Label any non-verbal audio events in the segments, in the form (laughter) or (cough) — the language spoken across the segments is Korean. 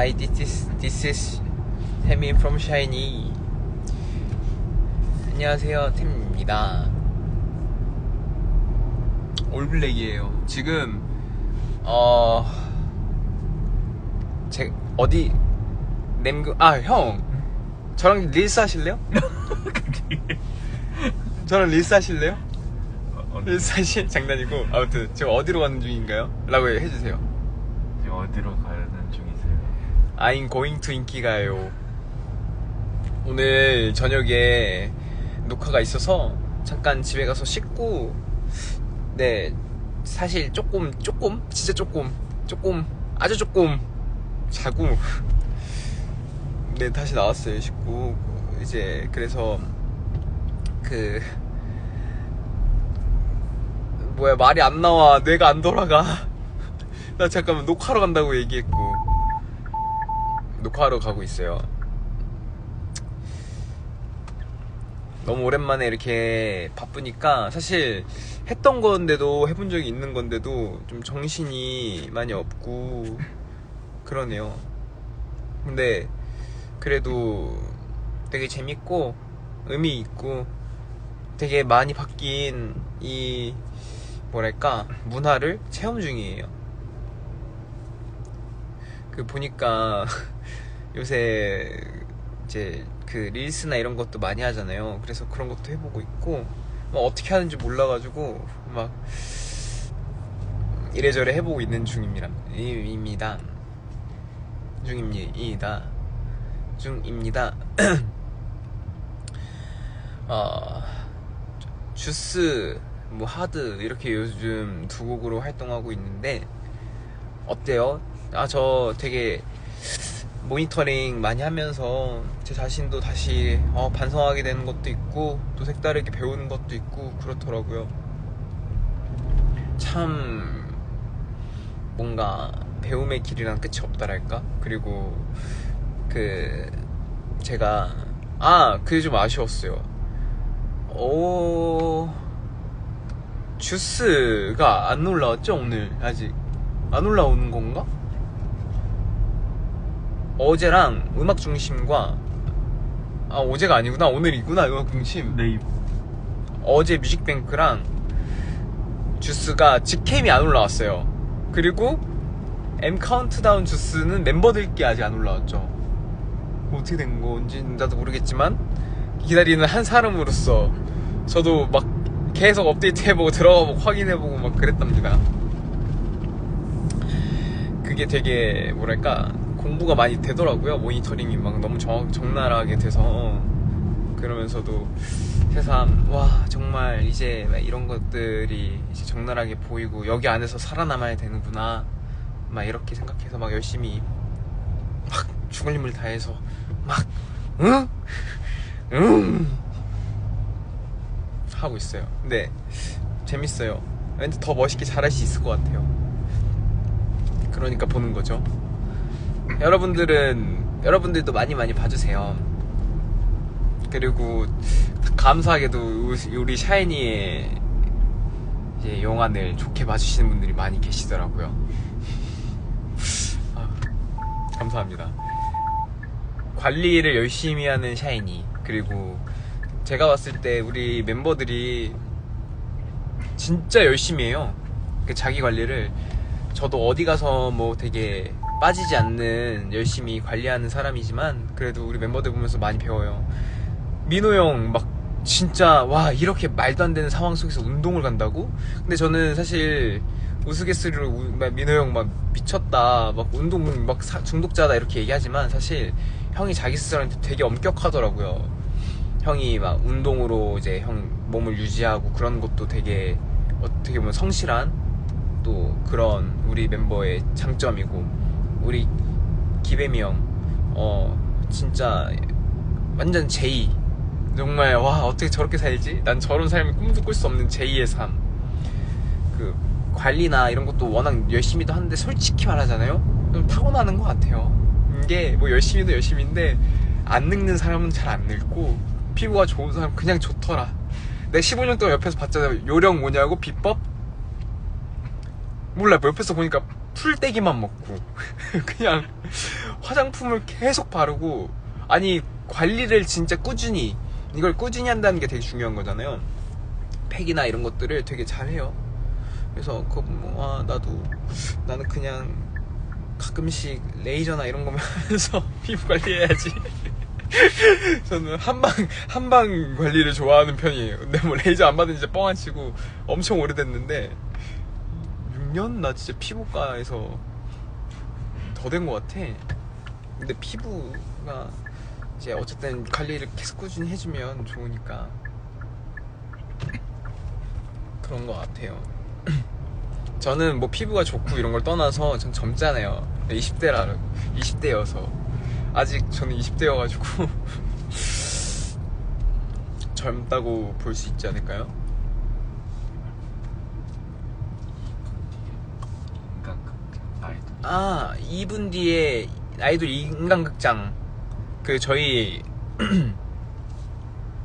Hi, this is this is Tammy from Shiny. 안녕하세요, 템입니다. 올블랙이에요. 지금 어, 제 어디 냄그 아 형, 저랑 릴스 하실래요? (laughs) 저랑 릴스 하실래요? 어, 릴스 하실 장난이고 아무튼 지금 어디로 가는 중인가요? 라고 해주세요. 지금 어디로 가는 중이세요? I'm going to 인기가요. 오늘 저녁에 녹화가 있어서 잠깐 집에 가서 씻고, 네, 사실 조금, 조금, 진짜 조금, 조금, 아주 조금 자고, 네, 다시 나왔어요, 씻고. 이제, 그래서, 그, 뭐야, 말이 안 나와. 뇌가 안 돌아가. (laughs) 나 잠깐만 녹화하러 간다고 얘기했고. 녹화하러 가고 있어요. 너무 오랜만에 이렇게 바쁘니까 사실 했던 건데도 해본 적이 있는 건데도 좀 정신이 많이 없고 그러네요. 근데 그래도 되게 재밌고 의미 있고 되게 많이 바뀐 이 뭐랄까 문화를 체험 중이에요. 그 보니까 (laughs) 요새 이제 그 릴스나 이런 것도 많이 하잖아요. 그래서 그런 것도 해보고 있고 뭐 어떻게 하는지 몰라가지고 막 이래저래 해보고 있는 중입니다. 입니다. 중입니다. 중입니다. (clears throat) 어, 주스, 뭐 하드 이렇게 요즘 두 곡으로 활동하고 있는데 어때요? 아 저 되게 모니터링 많이 하면서 제 자신도 다시 어, 반성하게 되는 것도 있고 또 색다르게 배우는 것도 있고 그렇더라고요. 참 뭔가 배움의 길이란 끝이 없다랄까? 그리고 그 제가 아 그게 좀 아쉬웠어요. 오 주스가 안 올라왔죠 오늘 아직 안 올라오는 건가? 어제랑 음악 중심과 아 어제가 아니구나 오늘이구나 음악 중심. 네. 어제 뮤직뱅크랑 주스가 직캠이 안 올라왔어요. 그리고 M 카운트다운 주스는 멤버들께 아직 안 올라왔죠. 뭐 어떻게 된 건지 나도 모르겠지만 기다리는 한 사람으로서 저도 막 계속 업데이트해보고 들어가보고 확인해보고 막 그랬답니다. 그게 되게 뭐랄까 공부가 많이 되더라고요. 모니터링이 막 너무 정, 적나라하게 돼서. 그러면서도 새삼 와 정말 이제 막 이런 것들이 이제 적나라하게 보이고 여기 안에서 살아남아야 되는구나. 막 이렇게 생각해서 막 열심히 막 죽을 힘을 다해서 막 응? 응? 하고 있어요. 근데 재밌어요. 왠지 더 멋있게 잘할 수 있을 것 같아요. 그러니까 보는 거죠 여러분들은 여러분들도 많이 많이 봐주세요. 그리고 감사하게도 우리 샤이니의 이제 영화를 좋게 봐주시는 분들이 많이 계시더라고요. 아, 감사합니다. 관리를 열심히 하는 샤이니 그리고 제가 봤을 때 우리 멤버들이 진짜 열심히 해요. 그 자기 관리를 저도 어디 가서 뭐 되게 빠지지 않는 열심히 관리하는 사람이지만 그래도 우리 멤버들 보면서 많이 배워요. 민호 형 막 진짜 와 이렇게 말도 안 되는 상황 속에서 운동을 간다고? 근데 저는 사실 우스갯소리로 민호 형 막 미쳤다 막 운동 막 사- 중독자다 이렇게 얘기하지만 사실 형이 자기 스스로한테 되게 엄격하더라고요. 형이 막 운동으로 이제 형 몸을 유지하고 그런 것도 되게 어떻게 보면 성실한 또 그런 우리 멤버의 장점이고 우리 기배미 형, 어, 진짜 완전 제이. 정말, 와, 어떻게 저렇게 살지? 난 저런 삶을 꿈도 꿀 수 없는 제이의 삶. 그, 관리나 이런 것도 워낙 열심히도 하는데 솔직히 말하잖아요? 좀 타고나는 것 같아요. 이게 뭐 열심히도 열심인데 안 늙는 사람은 잘 안 늙고 피부가 좋은 사람 그냥 좋더라. 내가 15년 동안 옆에서 봤잖아요. 요령 뭐냐고? 비법? 몰라, 뭐 옆에서 보니까 풀떼기만 먹고 (laughs) 그냥 화장품을 계속 바르고 아니 관리를 진짜 꾸준히 이걸 꾸준히 한다는 게 되게 중요한 거잖아요. 팩이나 이런 것들을 되게 잘해요. 그래서 보면 와 나도 나는 그냥 가끔씩 레이저나 이런 거만 하면서 (laughs) 피부 관리해야지. (laughs) 저는 한방 한방 관리를 좋아하는 편이에요. 근데 뭐 레이저 안 받은 지 뻥안 치고 엄청 오래됐는데 6년 나 진짜 피부과에서 더 된 것 같아. 근데 피부가 이제 어쨌든 관리를 계속 꾸준히 해주면 좋으니까 그런 것 같아요. (clears throat) 저는 뭐 피부가 좋고 이런 걸 떠나서 전 젊잖아요. 20대라 20대여서 아직 저는 20대여가지고 (laughs) 젊다고 볼 수 있지 않을까요? 인간극장 아 2분 뒤에 아이돌 인간극장 그 저희 (clears throat)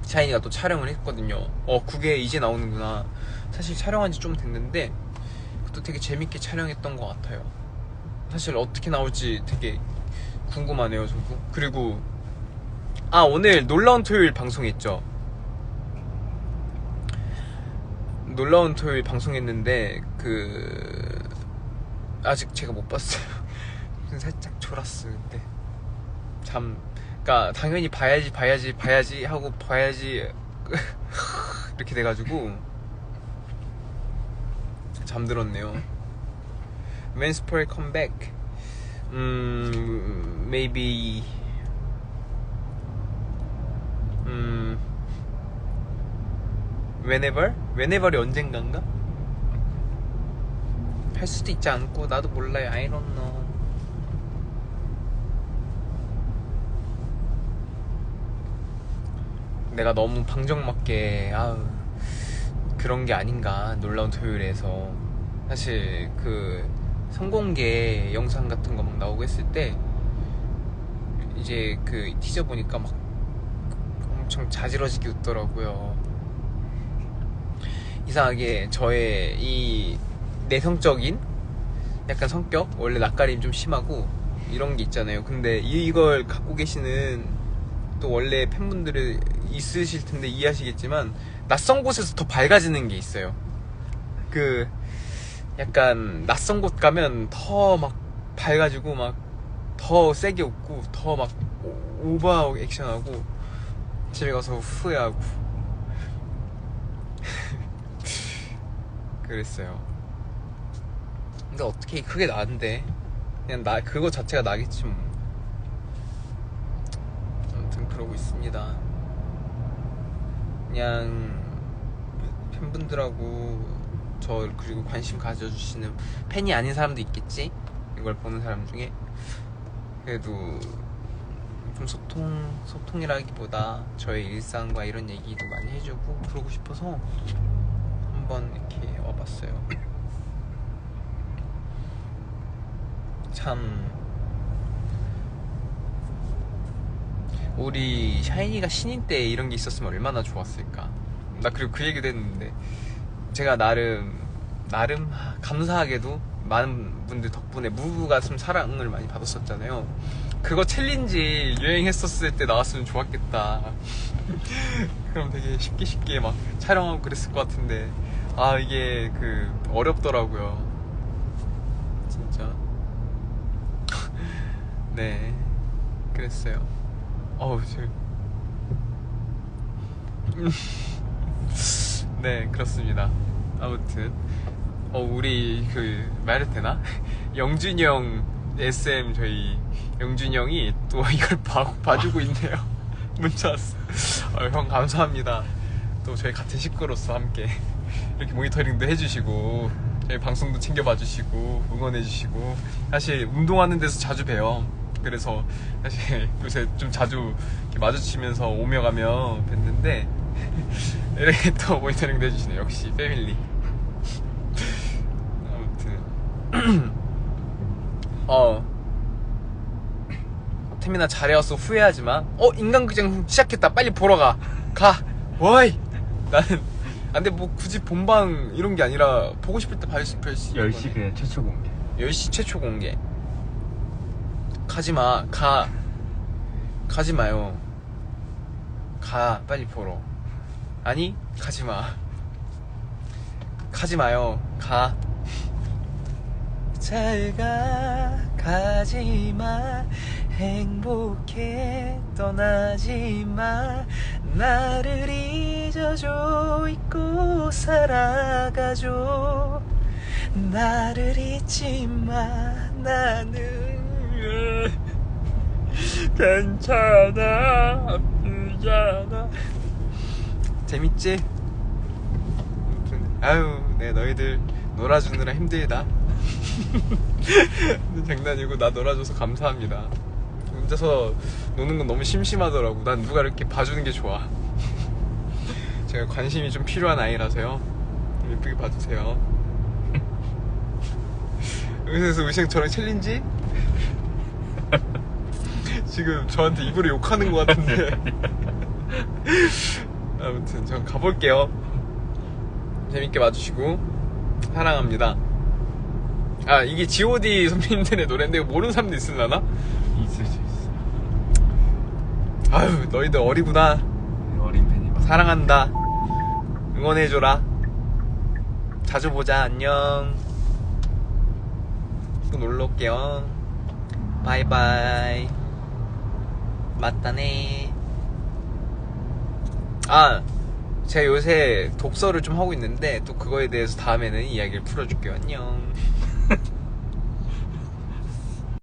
샤이니가 또 촬영을 했거든요. 어 그게 이제 나오는구나. 사실 촬영한 지 좀 됐는데 그것도 되게 재밌게 촬영했던 것 같아요. 사실 어떻게 나올지 되게 궁금하네요, 저도. 그리고 아 오늘 놀라운 토요일 방송했죠. 놀라운 토요일 방송했는데 그 아직 제가 못 봤어요. (laughs) 살짝 졸았어 그때. 잠, 그러니까 당연히 봐야지 봐야지 봐야지 하고 봐야지 (laughs) 이렇게 돼가지고 잠들었네요. When's Pearl come back? 음, maybe. 음, whenever? whenever이 언젠간가? 할 수도 있지 않고 나도 몰라요. I don't know. 내가 너무 방정맞게 아우 그런 게 아닌가 놀라운 토요일에서 사실 그 성공개 영상 같은 거 막 나오고 했을 때 이제 그 티저 보니까 막 엄청 자지러지게 웃더라고요. 이상하게 저의 이 내성적인 약간 성격 원래 낯가림 좀 심하고 이런 게 있잖아요. 근데 이- 이걸 갖고 계시는 또 원래 팬분들이 있으실 텐데 이해하시겠지만 낯선 곳에서 더 밝아지는 게 있어요. 그 약간 낯선 곳 가면 더 막 밝아지고 막 더 세게 웃고 더 막 오버하고 액션하고 집에 가서 후회하고 (laughs) 그랬어요. 근데 어떻게 그게 나은데 그냥 나 그거 자체가 나겠지 뭐. 아무튼 그러고 있습니다. 그냥 팬분들하고 저 그리고 관심 가져주시는 팬이 아닌 사람도 있겠지 이걸 보는 사람 중에 그래도 좀 소통 소통이라기보다 저의 일상과 이런 얘기도 많이 해주고 그러고 싶어서 한번 이렇게 와봤어요. 참 우리 샤이니가 신인 때 이런 게 있었으면 얼마나 좋았을까. 나 그리고 그 얘기도 했는데 제가 나름 나름 감사하게도 많은 분들 덕분에 무브가 좀 사랑을 많이 받았었잖아요. 그거 챌린지 유행했었을 때 나왔으면 좋았겠다. (laughs) 그럼 되게 쉽게 쉽게 막 촬영하고 그랬을 것 같은데 아 이게 그 어렵더라고요. 진짜. 네, 그랬어요. 어우, 저. (laughs) 네, 그렇습니다. 아무튼, 어, 우리, 그, 말해도 되나? (laughs) 영준이 형, SM 저희, 영준이 형이 또 (laughs) 이걸 봐, 봐주고 있네요. 문자 왔어. 어, 형, 감사합니다. 또 저희 같은 식구로서 함께 이렇게 모니터링도 해주시고, 저희 방송도 챙겨봐 주시고, 응원해 주시고, 사실 운동하는 데서 자주 봬요. 그래서 사실 (laughs) 요새 좀 자주 이렇게 마주치면서 오며 가며 뵀는데 (laughs) 이렇게 또 모니터링도 해주시네요. 역시 패밀리. (laughs) 아무튼 (clears throat) 어 태민아 잘해왔어 후회하지 마. 어 인간극장 시작했다. 빨리 보러 가. 가. 와이. 나는 아, 근데 뭐 굳이 본방 이런 게 아니라 보고 싶을 때 봐줄 수 있는 10시 그냥 최초 공개. 10시 최초 공개. 가지마. 가. 가지 마요. 가. 빨리 보러. 아니 가지마. 가지 마요. 가. 잘가. 가지마. 행복해. 떠나지마. 나를 잊어줘. 잊고 살아가줘. 나를 잊지마. 나는 괜찮아 아프잖아. 재밌지? 아유 내 너희들 놀아주느라 힘들다. (laughs) 장난이고 나 놀아줘서 감사합니다. 혼자서 노는 건 너무 심심하더라고. 난 누가 이렇게 봐주는 게 좋아. (laughs) 제가 관심이 좀 필요한 아이라서요. 예쁘게 봐주세요. 의사에서 의생 저랑 챌린지? (laughs) 지금 저한테 입으로 욕하는 것 같은데. (laughs) 아무튼 전 가볼게요. 재밌게 봐주시고 사랑합니다. 아 이게 G.O.D 선배님들의 노래인데 모르는 사람도 있을라나? 있을 수 있어. 아유 너희들 어리구나. 어린 팬이 많아. 사랑한다. 응원해줘라. 자주 보자. 안녕. 또 놀러 올게요. 바이바이 맞다 네. 아 제가 요새 독서를 좀 하고 있는데 또 그거에 대해서 다음에는 이야기를 풀어줄게요. 안녕